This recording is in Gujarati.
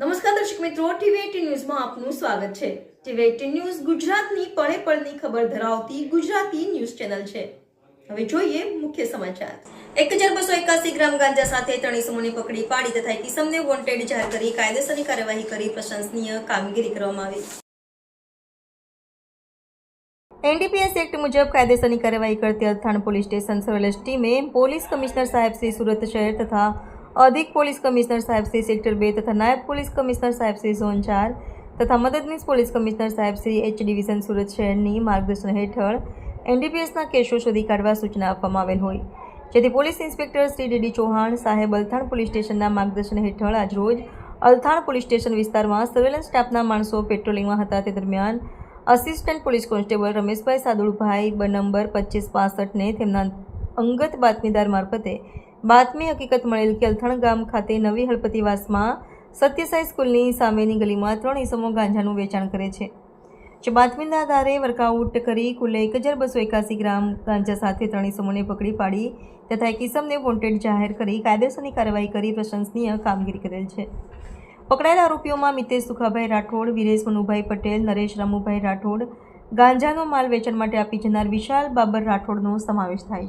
નમસ્કાર દર્શક મિત્રો ટીવી ન્યૂઝમાં આપનું સ્વાગત છે. ટીવી ન્યૂઝ ગુજરાતની પળે પળની ખબર ધરાવતી ગુજરાતી ન્યૂઝ ચેનલ છે. હવે જોઈએ મુખ્ય સમાચાર. એક હજાર બસો એકાસી ગ્રામ ગાંજા સાથે ત્રણ ઇસમોને પકડી પાડી તથા એક વોન્ટેડ જાહેર કરી કાયદેસરની કાર્યવાહી કરી પ્રશંસનીય કામગીરી કરવામાં આવી. એનડીપીએસ એક્ટ મુજબ કાયદેસરની કાર્યવાહી કરતી અથાણ પોલીસ સ્ટેશન સર્વેલન્સ ટીમે પોલીસ કમિશનર સાહેબ શ્રી સુરત શહેર તથા અધિક પોલીસ કમિશનર સાહેબ શ્રી સેક્ટર બે તથા નાયબ પોલીસ કમિશનર સાહેબ શ્રી ઝોન ચાર તથા મદદનીશ પોલીસ કમિશનર સાહેબ શ્રી એચ ડિવિઝન સુરત શહેરની માર્ગદર્શન હેઠળ એનડીપીએસના કેસો શોધી કાઢવા સૂચના આપવામાં આવેલ હોય. જેથી police inspector Shri DD Chauhan સાહેબ અલથાણ પોલીસ સ્ટેશનના માર્ગદર્શન હેઠળ આજરોજ અલથાણ પોલીસ સ્ટેશન વિસ્તારમાં સર્વેલન્સ સ્ટાફના માણસો પેટ્રોલિંગમાં હતા તે દરમિયાન assistant police constable Rameshbhai Sadulbhai બ નંબર પચીસ પાસઠને તેમના અંગત બાતમીદાર મારફતે બાતમી હકીકત મળેલ કે અલથણ ગામ ખાતે નવી હળપતિવાસમાં સત્યસાઈ સ્કૂલની સામેની ગલીમાં ત્રણ ઇસમો ગાંજાનું વેચાણ કરે છે. જે બાતમીના આધારે વર્કઆઉટ કરી કુલ એક હજાર બસો એકાસી ગ્રામ ગાંજા સાથે ત્રણ ઇસમોને પકડી પાડી તથા એક ઇસમને વોન્ટેડ જાહેર કરી કાયદેસરની કાર્યવાહી કરી પ્રશંસનીય કામગીરી કરેલ છે. પકડાયેલા આરોપીઓમાં મિતેશ સુખાભાઈ રાઠોડ, વિરેશ મનુભાઈ પટેલ, નરેશ રામુભાઈ રાઠોડ ગાંજાનો માલ વેચાણ માટે આપી જનાર વિશાલ બાબર રાઠોડનો સમાવેશ થાય છે.